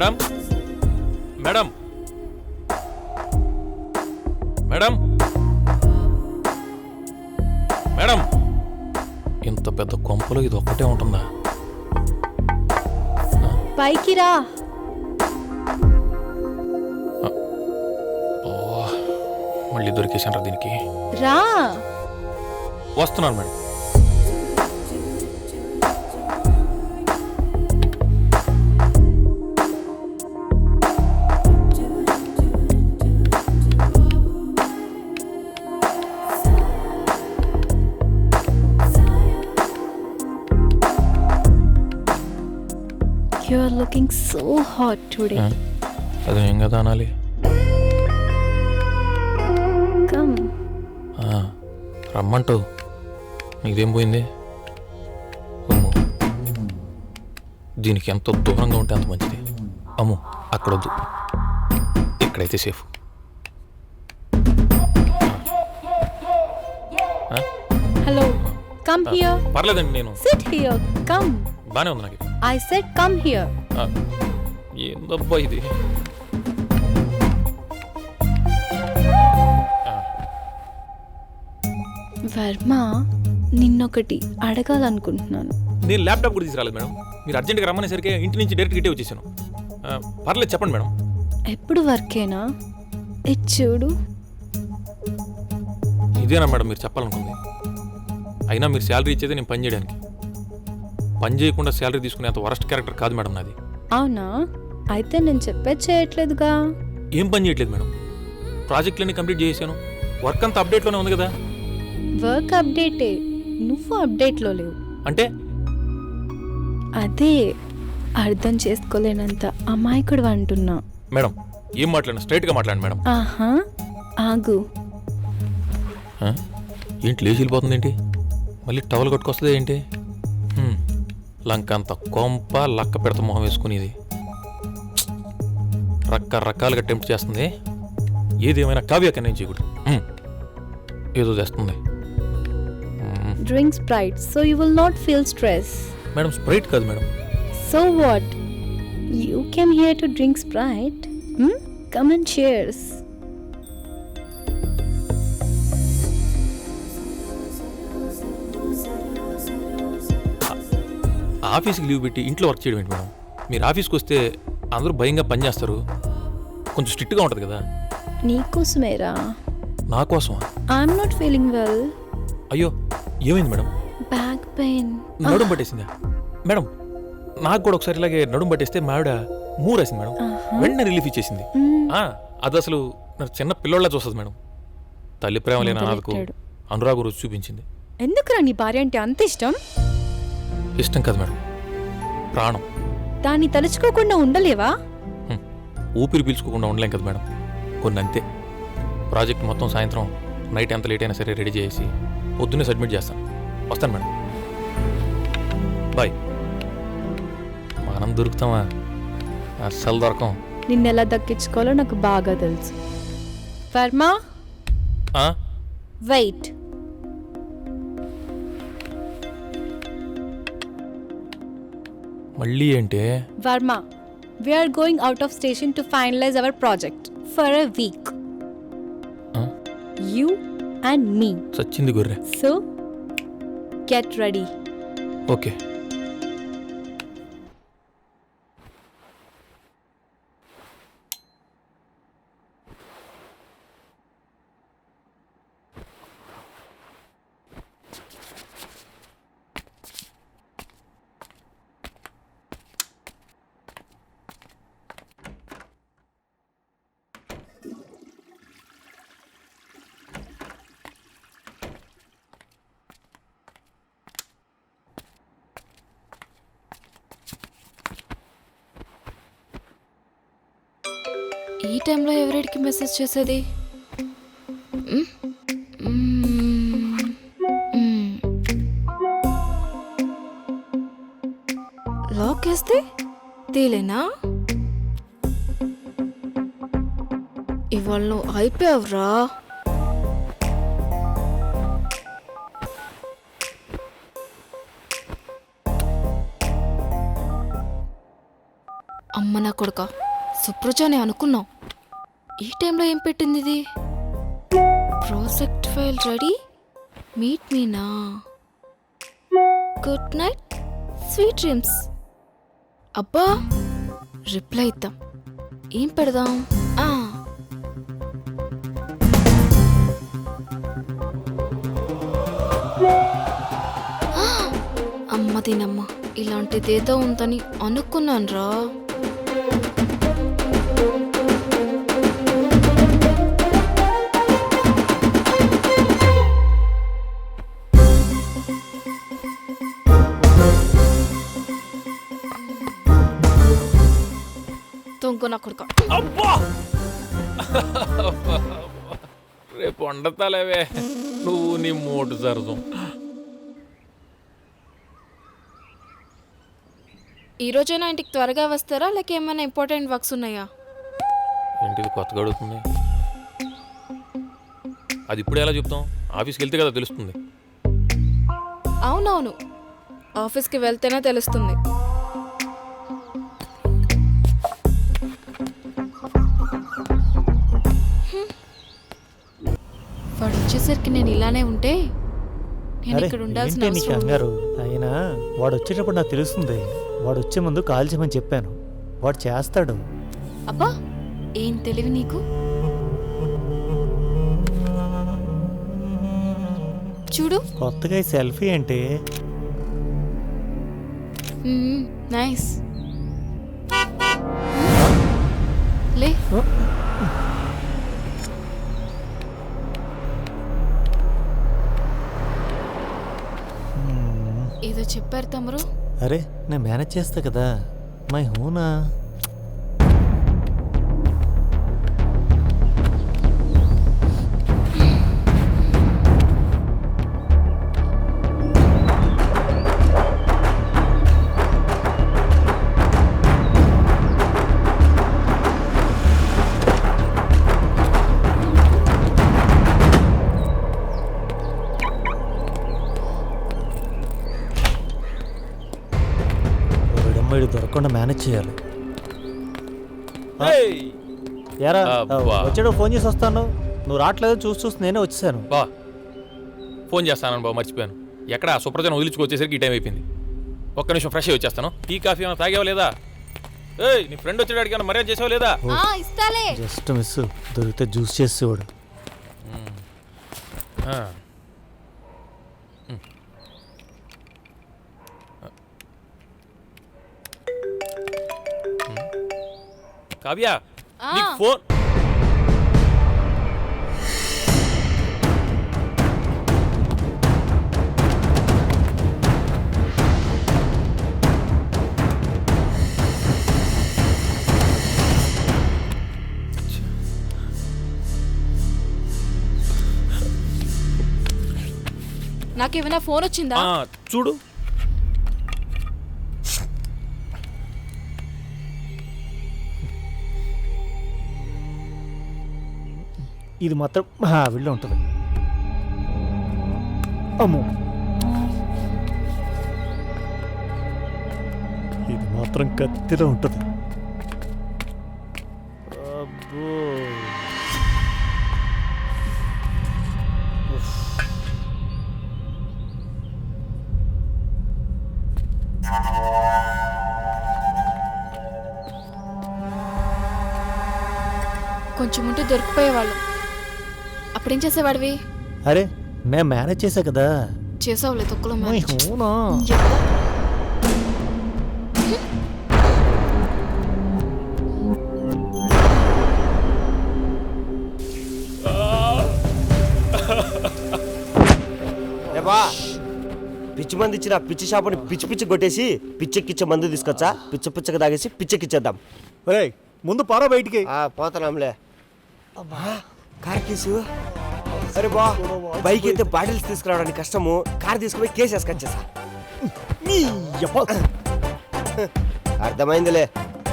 Madam? Madam? Madam? Madam? ఇంత పెద్ద కొంపలో ఇది ఒక్కటే ఉంటుందా? పైకి రా. ఓ మళ్ళీ దొరికేసాను దీనికి. రా. వస్తున్నాను మేడం. సో హాట్ టుడే అది ఏం కదా అనాలి? కమ్ రమ్మంటూ. నీదేం పోయింది? అమ్మో. దీనికి ఎంత దూరంగా ఉంటే అంత మంచిది. అమ్మో అక్కడొద్దు. ఇక్కడైతే సేఫ్ హలో కమ్ హియర్ పర్లేదండి నేను. సిట్ హియర్ కమ్ బాగానే ఉంది నాకు ఇది. ఐ సెడ్ కమ్ హియర్ ఏందబ్బా ఇది? వర్మ నిన్నొకటి అడగాలనుకుంటున్నాను. నేను ల్యాప్టాప్ కూడా తీసుకురాలేదు మేడం. మీరు అర్జెంట్గా రమ్మనేసరికి ఇంటి నుంచి డైరెక్ట్ గిట్టే వచ్చేసాను. ఆ, పర్లేదు చెప్పండి మేడం. ఎప్పుడు వర్కేనా? ఇది చూడు. ఇదేనా మేడం మీరు చెప్పాలనుకుంది? అయినా మీరు శాలరీ ఇచ్చేది నేను పని చేయడానికి. పని చేయకుండా శాలరీ తీసుకునే అంత వరస్ట్ క్యారెక్టర్ కాదు మేడం నాది. అవునా? అయితే నేను చెప్పేది చేయట్లేదుగా. ఏం పని చేయట్లేదు మేడం. ప్రాజెక్టులన్నీ కంప్లీట్ చేసేసాను. వర్క్ అంతా అప్డేట్లోనే ఉంది కదా. వర్క్ అప్డేటే నువ్వు అప్డేట్లో లేవు. అంటే? అదే అర్థం చేసుకోలేనంత అమాయకుడు అంటున్నా. మేడం ఏం మాట్లాడినా? స్ట్రైట్గా మాట్లాడండి మేడం. ఆహా ఆగు? ఏంటి లేచి వెళ్ళిపోతుంది ఏంటి? మళ్ళీ టవల్ కొట్టుకొస్తుంది ఏంటి? హ్మ్. లంక అంత కొంప లక్క పెడత మొహం వేసుకునేది. రకరకాలుగా టెంప్ట్ చేస్తుంది. ఏదేమైనా కావ్య కన్నా చేయకూడదు. ఏదో చేస్తుంది. Drink Sprite so you will not feel stress madam Sprite కాదు madam. So what you came here to drink Sprite come and cheers. ఆఫీస్కి లీవ్ పెట్టి ఇంట్లో వర్క్ చేయడం ఏంటి మేడం? మీరు ఆఫీస్కి వస్తే అందరూ భయంగా పనిచేస్తారు కొంచెం స్ట్రిక్ట్గా ఉంటుంది కదా. నీకోసమేరా? నా కోసమా? ఐఎమ్ నాట్ ఫీలింగ్ వెల్ అయ్యో ఏమైంది మేడం? బ్యాక్ పెయిన్ నడుం పట్టేసిందా? మేడం నాకు కూడా ఒకసారి ఇలాగే నడుం పట్టేస్తే మా ఆవిడ మూరేసింది మేడం. వెంటనే రిలీఫ్ ఇచ్చేసింది. ఆ, అది అసలు నాకు చిన్న పిల్లోళ్ళ చూస్తుంది మేడం. తల్లి ప్రేమ లేని మొదలెట్టాడు. అనురాగు రుచి చూపించింది. ఎందుకురా నీ భార్య అంటే అంత ఇష్టం? ఇష్టం కాదు మేడం. ప్రాణం. దాన్ని తలుచుకోకుండా ఉండలేవా. ఊపిరి పీల్చుకోకుండా ఉండలేం కదా మేడం. కొన్ని అంతే ప్రాజెక్ట్ మొత్తం సాయంత్రం నైట్ ఎంత లేట్ అయినా సరే రెడీ చేసి పొద్దున్నే సబ్మిట్ చేస్తాను వస్తాను మేడం. బాయ్. మనం దొరుకుతామా? అస్సలు దొరకం. నిన్నెలా దక్కించుకోవాలో నాకు బాగా తెలుసు. వర్మ? ఆ? వెయిట్. మళ్ళీ ఏంటే? Varma we're going out of station to finalise our project for a week? You and me చచ్చింది గొర్రె. సో గెట్ రెడీ ఓకే ఈ టైంలో ఎవరికి మెసేజ్ చేసేది? లాక్ వేస్తే తేలేనా? ఇవాళ నువ్వు అయిపోయావురా. అమ్మ నా కొడుకా. సుప్రజాని అనుకున్నాం. ఈ టైంలో ఏం పెట్టింది ఇది project file ready? Meet Meena? Good night sweet dreams. అబ్బా రిప్లై ఇద్దాం. ఏం పెడదాం? ఆ, అమ్మ దీనమ్మ ఇలాంటిదేదో ఉందని అనుకున్నాను రా తొంగు నా కొడుక. రేపు వండతాలేవే. నువ్వు నీ మూడు సరసం. ఈ రోజైనా ఇంటికి త్వరగా వస్తారా? లేక ఏమైనా ఇంపార్టెంట్ వర్క్స్ ఉన్నాయా? ఏంటిది కొత్తగా అడుగుతుంది అది ఇప్పుడు ఎలా చెప్తాం? ఆఫీస్కి వెళ్తే కదా తెలుస్తుంది. అవునవును. ఆఫీస్కి వెళ్తేనే తెలుస్తుంది. వచ్చేసరికి నేను ఇలానే ఉంటే నేను ఇక్కడ ఉండాల్సిన ఏంటి అవసరం. కంగారు? అయినా వాడు వచ్చేటప్పుడు నాకు తెలుస్తుంది. వాడు వచ్చే ముందు కాల్ చేయమని చెప్పాను. వాడు చేస్తాడు. అబ్బా ఏం తెలివి నీకు? చూడు. కొత్తగా ఈ సెల్ఫీ అంటే? మ్మ్, నైస్. లే. ఏదో చెప్పారు తమరు అరే నేను మేనేజ్ చేస్తా కదా. మై హూనా? వీడు దొరకకుండా మేనేజ్ చేయాలి. ఎరా అబ్బా. వచ్చాడు ఫోన్ చేసి వస్తాను. నువ్వు రావట్లేదు చూసి చూసి నేనే వచ్చేసాను. బా ఫోన్ చేస్తాను బాబు మర్చిపోయాను. ఎక్కడ? సుప్రజను వదిలించుకు వచ్చేసరికి ఈ టైం అయిపోయింది. ఒక్క నిమిషం ఫ్రెష్ అయ్యి వచ్చేస్తాను. టీ కాఫీ ఏమైనా తాగేవా లేదా? ఏయ్ నీ ఫ్రెండ్ వచ్చేటాడికి ఏమైనా మర్యాద చేసావా లేదా? ఆ, ఇస్తాలే. జస్ట్ మిస్ దొరికితే జ్యూస్ చేసేవాడు. ఆ. కావ్య ఆ. నీకు ఫోన్. నాకేమైనా ఫోన్ వచ్చిందా? ఆ, చూడు. ఇది మాత్రం మా ఆవిడలో ఉంటుంది. అమ్మో. ఇది మాత్రం కత్తిలో ఉంటుంది. అబ్బో. కొంచెం ఉంటే దొరికిపోయేవాళ్ళు. అప్పుడేం చేసేవాడివి? అరే నేను మేనేజ్ చేశా కదా. చేసావులే తొక్కులో మేనేజ్. పిచ్చి మంది ఇచ్చిన పిచ్చి షాపుని పిచ్చి పిచ్చి కొట్టేసి పిచ్చెక్కిచ్చే మందు తీసుకొచ్చా? పిచ్చ పిచ్చకి తాగేసి పిచ్చెక్కిచ్చేద్దాం. ముందు పారా బయటికి. ఆ పోతానంలే అమ్మా కార్ కేసు? అరే బా బైక్ అయితే బాటిల్స్ తీసుకురావడానికి కష్టము కార్ తీసుకుపోయి కేసు వేసుకొచ్చేసా. అర్థమైందిలే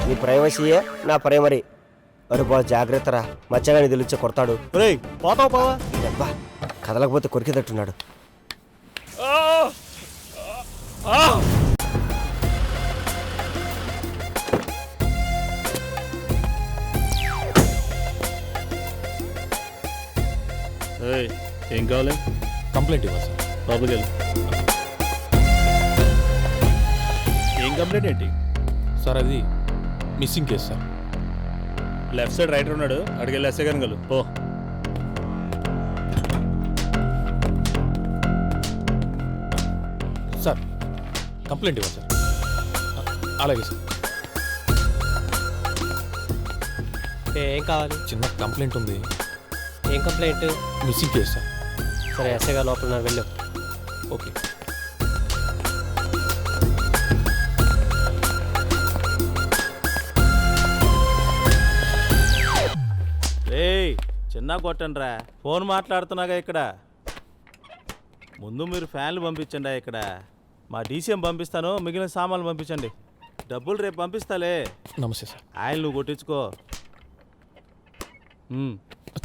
నీ ప్రైవసీయే నా ప్రైమరీ. అరే బా జాగ్రత్తరా మచ్చగాని తెలిచే కొడతాడు. పోతావు పావా? అబ్బా కదలకపోతే కొరికేటట్టున్నాడు ఏం కావాలి? కంప్లైంట్ ఇవ్వాలి సార్. లోపలికి వెళ్ళు. ఏం కంప్లైంట్ ఏంటి? సార్ అది missing case sir. Left side writer ఉన్నాడు అడిగి ఎస్ఏ గారిని కలు పో. సార్ కంప్లైంట్ ఇవ్వాలి సార్. అలాగే సార్. ఏం కావాలి? చిన్న కంప్లైంట్ ఉంది. ఏం కంప్లైంట్? Missing case sir. సరే ఎస్ఐ గారు లోపల వెళ్ళు. ఓకే. ఏయ్ చిన్న కొట్టండిరా ఫోన్ మాట్లాడుతున్నాగా ఇక్కడ. ముందు మీరు ఫ్యాన్లు పంపించండి ఇక్కడ. మా డీసీఎం పంపిస్తాను మిగిలిన సామాన్లు పంపించండి. డబ్బులు రేపు పంపిస్తాలే. నమస్తే సార్. ఆయిల్ నువ్వు కొట్టించుకో.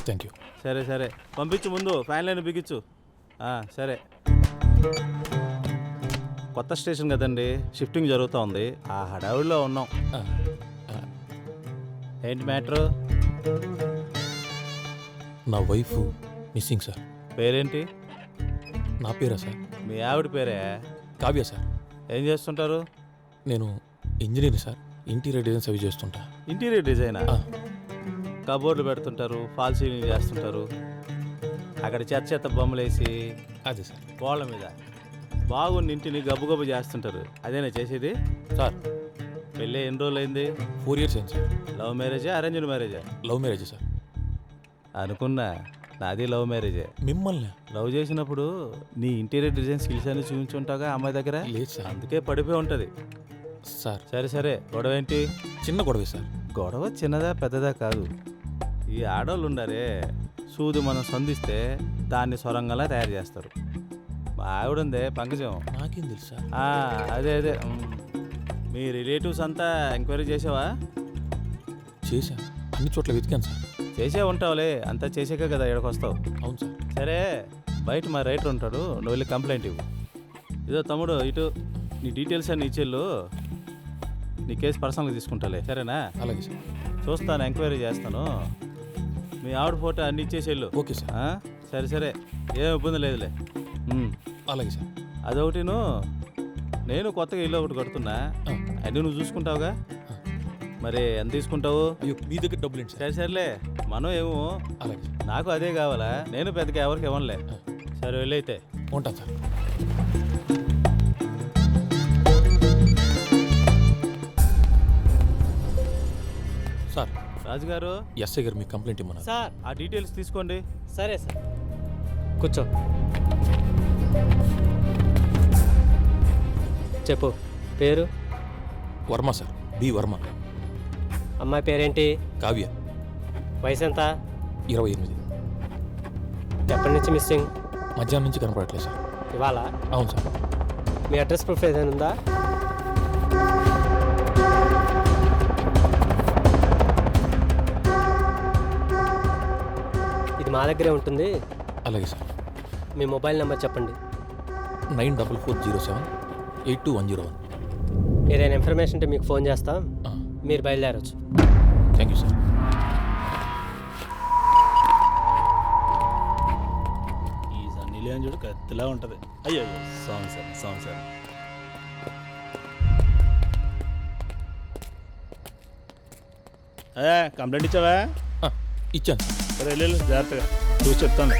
థ్యాంక్ యూ సరే సరే. పంపించు ముందు. ఫ్యాన్లైన్ బిగించు. ఆ, సరే. కొత్త స్టేషన్ కదండి. షిఫ్టింగ్ జరుగుతూ ఉంది. ఆ హడావిడిలో ఉన్నాం. ఏంటి మ్యాటరు? నా వైఫ్ మిస్సింగ్ సార్. పేరేంటి? నా పేరా సార్? మీ ఆవిడ పేరే? కావ్య సార్. ఏం చేస్తుంటారు? నేను ఇంజనీర్ సార్. ఇంటీరియర్ డిజైన్స్ అవి చేస్తుంటా. ఇంటీరియర్ డిజైనా? కబోర్డులు పెడుతుంటారు ఫాల్ సీలింగ్ చేస్తుంటారు. అక్కడ చెత్త చెత్త బొమ్మలు వేసి అదే సార్. గోళ్ళ మీద బాగున్న ఇంటిని గబ్బు గబ్బు చేస్తుంటారు. అదేనా చేసేది? సార్. పెళ్ళి ఎన్ని రోజులు అయింది ఫోర్ ఇయర్స్ అయింది సార్. లవ్ మ్యారేజా అరేంజ్డ్ మ్యారేజా? Love marriage sir. అనుకున్నా. నాది లవ్ మ్యారేజే. మిమ్మల్ని. లవ్ చేసినప్పుడు నీ ఇంటీరియర్ డిజైన్ స్కిల్స్ అన్ని చూపించుంటావుగా అమ్మాయి దగ్గర? లేదు సార్. అందుకే పడిపోయి ఉంటుంది. సార్. సరే సరే. గొడవ ఏంటి చిన్న గొడవే సార్. గొడవ చిన్నదా పెద్దదా కాదు. ఈ ఆడవాళ్ళు ఉండారే సూది మనం సంధిస్తే దాన్ని సొరంగంలా తయారు చేస్తారు. మా ఉందే పంకజం. నాకేం తెలుసు? ఆ, అదే అదే. ఉమ్. మీ రిలేటివ్స్ అంతా ఎంక్వైరీ చేసావా? చేశా. అన్ని చోట్ల వెతికాను సార్. చేసే ఉంటావులే. అంతా చేసాక కదా ఇక్కడికి వస్తావు అవును సార్. సరే బయట మా రైటర్ ఉంటాడు. నువ్వు వెళ్ళి కంప్లైంట్ ఇవ్వు. ఇదో తమ్ముడు ఇటు నీ డీటెయిల్స్ అన్ని ఇచ్చేళ్ళు. నీ కేసు పర్సనల్గా తీసుకుంటాలే. సరేనా? అలాగే సార్. చూస్తాను ఎంక్వైరీ చేస్తాను. మీ ఆవిడ ఫోటో అన్ని ఇచ్చేసేళ్ళు. Okay sir. ఆ? సరే సరే. ఏం ఇబ్బంది లేదులే. ఉమ్. అలాగే సార్. అదొకటిను నేను కొత్తగా ఇల్లు ఒకటి కడుతున్నా. అన్నీ నువ్వు చూసుకుంటావుగా. మరి ఎంత తీసుకుంటావు? అయ్యో మీ దగ్గర డబ్బులు ఏంటి సార్? సరే సరేలే. మనం ఏమో అలాగే సార్. నాకు అదే కావాలా? నేను పెద్దగా ఎవరికి ఇవ్వనులే. సరే వెళ్ళైతే ఉంటాను సార్. సార్ రాజుగారు? ఎస్ఐ గారు మీకు కంప్లైంట్ ఇమ్మన్నారు. సార్ ఆ డీటెయిల్స్ తీసుకోండి. సరే సార్. కూర్చో. చెప్పు పేరు? Varma sir B Varma. అమ్మాయి పేరేంటి? కావ్య. వయసు ఎంత ఇరవై ఎనిమిది. ఎప్పటి నుంచి మిస్సింగ్? మధ్యాహ్నం నుంచి కనపడట్లేదు సార్. ఇవాళ? అవును సార్. మీ అడ్రస్ ప్రూఫ్ ఏదైనా ఉందా? మా దగ్గరే ఉంటుంది. అలాగే సార్. మీ మొబైల్ నెంబర్ చెప్పండి. Nine double four zero seven eight two one zero one. ఏదైనా ఇన్ఫర్మేషన్ ఉంటే మీకు ఫోన్ చేస్తాం. మీరు బయలుదేరొచ్చు. థ్యాంక్ యూ సార్ ఈ సన్నీ లేని చూడు కత్తిలా ఉంటుంది. అయ్యో సాంగ్ సార్ సాంగ్ సార్ ఏ కంప్లైంట్ ఇచ్చావా? ఇచ్చాను. సార్ వెళ్ళు, జాగ్రత్తగా. చూసి చెప్తాను.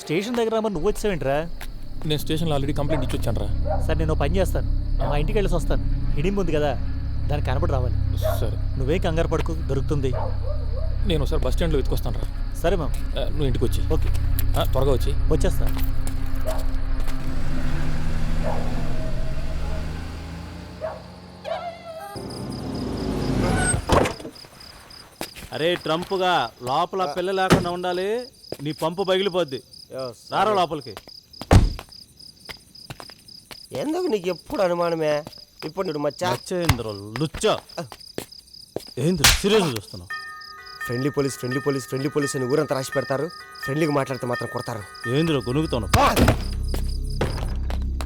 స్టేషన్ దగ్గర రమ్మని నువ్వు వచ్చావేంట్రా? నేను స్టేషన్లో ఆల్రెడీ కంప్లైంట్ ఇచ్చి వచ్చాను రా సరే నేను పని చేస్తాను. మా ఇంటికి వెళ్ళేసి వస్తాను. హిడింపు ఉంది కదా దానికి కనపడి రావాలి. సరే. నువ్వేం కంగారు పడుకు దొరుకుతుంది. నేను ఒకసారి బస్ స్టాండ్లో వెతుకొస్తాను రా. సరే మ్యామ్ నువ్వు ఇంటికి వచ్చి. ఓకే. త్వరగా వచ్చి. వచ్చేస్తా. అరే ట్రంప్గా లోపల పిల్ల లేకుండా ఉండాలి నీ పంపు పగిలిపోద్ది. రారా లోపలికి. ఎందుకు నీకు ఎప్పుడు అనుమానమే? ఇప్పుడు నువ్వు మచ్చా చచ్చేంద్ర లుచ్చ. ఏంది సీరియస్ చూస్తున్నావు? Friendly police friendly police friendly police అని ఊరంతా రాసి పెడతారు. ఫ్రెండ్లీగా మాట్లాడితే మాత్రం కొడతారు. ఏందిరో గొనుగుతాను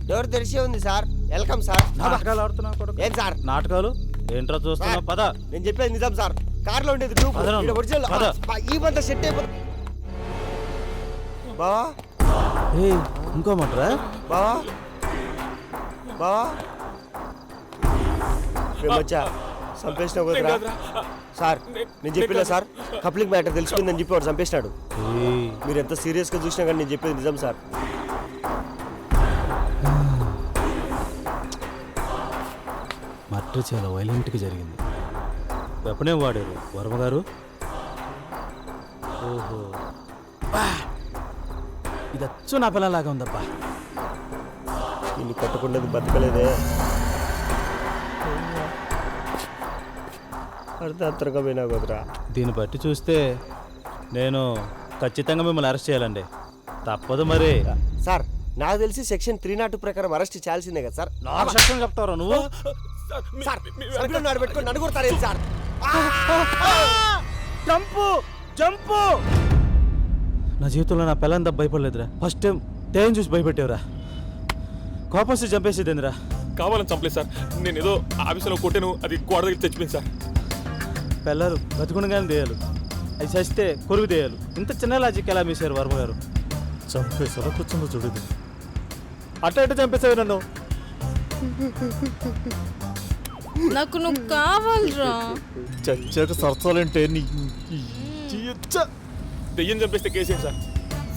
డోర్ తెరిచే ఉంది సార్? Welcome sir. నాటకాలు ఆడుతున్నావు కొడుకు. ఏం సార్? నాటకాలు? ఏంట్రా చూస్తున్నావు? పద. నేను చెప్పేది నిజం సార్. కార్లో ఉండేది పదరా ఈడ ఒరిజినల్ పద. ఈ సెట్ అయిపోతుంది బావా? ఏయ్ ఇంకో మాటరా బావా? బావా? వచ్చా చంపేసినావు కదరా. సార్ నేను చెప్పినా సార్ కప్లింగ్ మ్యాటర్ తెలిసిపోయిందని చెప్పి వాడు చంపేసినాడు మీరు ఎంత సీరియస్గా చూసినా కానీ నేను చెప్పేది నిజం సార్. మర్డర్ చాలా వైలెంట్గా జరిగింది. వెపనే వాడారు. వర్మ గారు? ఓహో! ఇది అచ్చు నా పిల్లలాగా ఉందబ్బా. నిన్ను కొట్టకుండా బతకలేదే. అర్ధాంతరంగా పోయినా కదరా? దీన్ని బట్టి చూస్తే నేను ఖచ్చితంగా మిమ్మల్ని అరెస్ట్ చేయాలండి. తప్పదు మరి. సార్ నాకు తెలిసి సెక్షన్ త్రీ నాట్ ప్రకారం అరెస్ట్ చేయాల్సిందే కదా సార్. సెక్షన్ చెప్తారా నువ్వు? సార్ సభ్యులను నాడు పెట్టుకొని నన్ను కొడతారేంటి సార్? జంపు! జంపు! నా జీవితంలో నా పిల్లంతా భయపడలేదురా ఫస్ట్ టైం టైం చూసి భయపెట్టేవరా. కోపం వస్తే చంపేసేదేందిరా. కావాలని చంపలేదు సార్. నేను ఏదో ఆఫీసులో కొట్టాను అది గోడ దగ్గర చచ్చిపోయింది సార్. పిల్లలు బతుకుండగానే దేయాలు. అది చస్తే కొరుగు దేయాలు. ఇంత చిన్న లాజిక్ ఎలా మీసారు వర్మ గారు? చంపేసారా కూర్చుందో చూడదు అట్ట ఎట్ట చంపేసావు నన్ను? నాకు నువ్వు కావాలరా. చచ్చాక సరసాలంటే నీ దెయ్యం చంపేస్తే కేసేంటి సార్?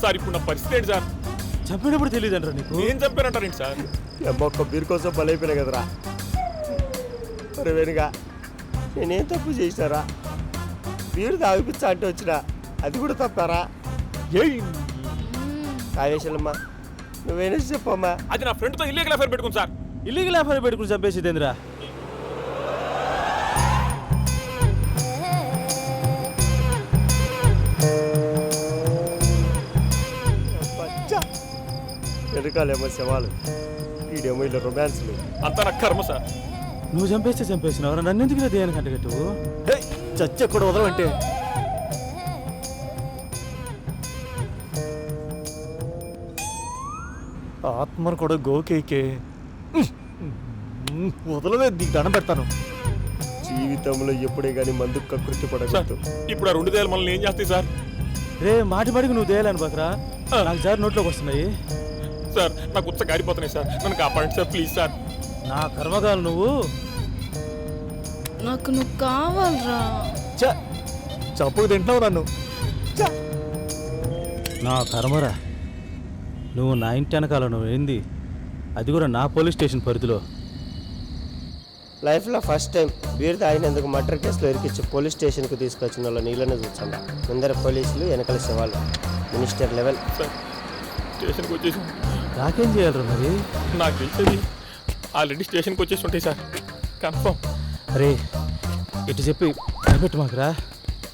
సార్ ఇప్పుడు నా పరిస్థితి ఏంటి సార్? చంపినప్పుడు తెలియదంటారా నీకు? నేను చంపానంటారేంటి సార్? ఒక్క బీర్ కోసం బలైపోయినా కదరా. వెనుగా నేనేం తప్పు చేసినారా? బీరు తాగిపిచ్చా అంటే వచ్చినా. అది కూడా తప్పారా? ఏయ్! కావేశాలమ్మా నువ్వేనా చెప్పమ్మా? అది నా ఫ్రెండ్తో ఇల్లీగల్ అఫేర్ పెట్టుకుంది సార్. ఇల్లీగల్ ఆఫర్ పెట్టుకుని చంపేసేదేందిరా? వెనకాలేమో శవాలు. ఈడేమో ఇలా రొమాన్స్లు అంతా నా కర్మ సార్. నువ్వు చంపేస్తే చంపేసినావు నన్ను ఎందుకు దేయానికి అంటగట్టు చచ్చ కూడా వదలంటే ఆత్మను కూడా గోకేకే. వదలలేదు నీకు దండం పెడతాను. జీవితంలో ఎప్పుడే కానీ మందు కకృతి సార్ పడకూడదు ఇప్పుడు ఆ రెండు దేయాలు మనల్ని ఏం చేస్తాయి సార్? రే మాటి మాటికి నువ్వు దేయాలని బకరా. నాకు జారి నోట్లోకి వస్తున్నాయి. సార్ నాకు ఉత్స కారిపోతున్నాయి సార్. నన్ను కాపాడండి సార్ ప్లీజ్ సార్. నా కర్మగాలు నువ్వు? నాకు నువ్వు కావాలరా. చప్పుకు తింటున్నావు నన్ను. నా కర్మరా నువ్వు నా ఇంటి వెనకాల నువ్వు ఏంది? అది కూడా నా పోలీస్ స్టేషన్ పరిధిలో. లైఫ్లో ఫస్ట్ టైం బీర్ తాగినందుకు మర్డర్ కేసులో ఇరికిచ్చి పోలీస్ స్టేషన్కి తీసుకొచ్చిన వాళ్ళ నీళ్ళని చూసండి ముందర పోలీసులు వెనకాల శవాలు. Minister level. సార్ స్టేషన్కి వచ్చేసి. నాకేం చేయాలరా మరి? నాకు తెలిసేది ఆల్రెడీ స్టేషన్కి వచ్చేసి ఉంటాయి సార్. కన్ఫర్మ్. అరే ఇటు చెప్పి భయపెట్టు మాకురా.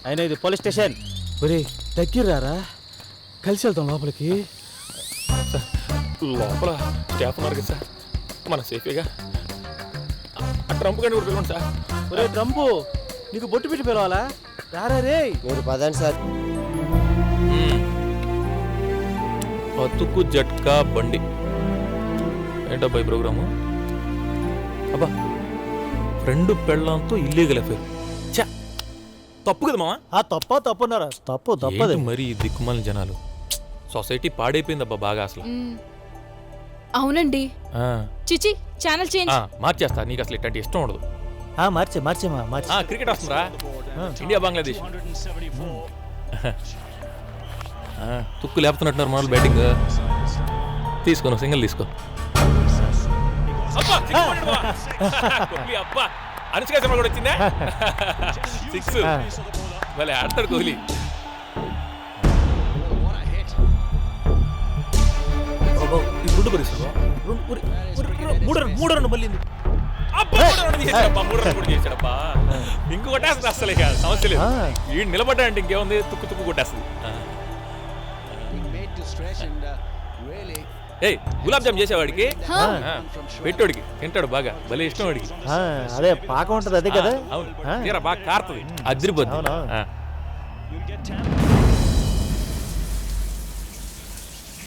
అయినా ఇది పోలీస్ స్టేషన్. ఒరే దగ్గరరా కలిసి వెళ్తాం లోపలికి. లోపల స్టాఫ్ ఉన్నారు కదా సార్. మన సేఫేగా. ఆ ట్రంప్ గారిని కూడా పిలవండి సార్. ఒరే ట్రంపు నీకు బొట్టు పెట్టి పిలవాలా? రారా రే. మీరు పదండి సార్. బతుకు జట్కా బండి. ఏంటబ్బా ఈ ప్రోగ్రాము? అబ్బా రెండు పెళ్ళంతో ఇల్లీగల్ చా తప్పు కదా మావా? ఆ తప్ప తప్పున్నారా తప్పు తప్పదే. మరి ఈ దిక్కుమాలిన జనాలు? సొసైటీ పాడైపోయిందబ్బా బాగా అసలు. అవునండి. ఆ, చిచి ఛానల్ చేంజ్. ఆ, మార్చేస్తా నీకు అసలు ఇట్లాంటి ఇష్టం ఉండదు. ఆ, మార్చే మార్చేమా మార్చే. ఆ, క్రికెట్ వస్తుందా ఇండియా బంగ్లాదేశ్. తుక్కు లేపుతున్నట్టున్నారు మనల్ని బ్యాటింగ్. తీసుకో నువ్వు సింగిల్ తీసుకో. కోహ్లీ అబ్బా. అనుష్క శర్మ కూడా వచ్చిందా? సిక్స్. భలే ఆడతాడు కోహ్లీ. మూడు రన్ మూడు రన్ మళ్ళీ ఇంకో కొట్టేస్తుంది అసలు ఇక సమస్య లేదు. వీడు నిలబడ్డాడంటే ఇంకేముంది? తుక్కు తుక్కు కొట్టేస్తుంది. ఏయ్ గులాబ్ జామ్ చేసేవాడికి పెట్టోడికి తింటాడు బాగా భలే ఇష్టం వాడికి ఆ, అదే పాకం ఉంటుంది అదే కదా అవును ఆ. తీరా బాగా కారుతుంది అదిరిపోద్ది అవునా? ఆ.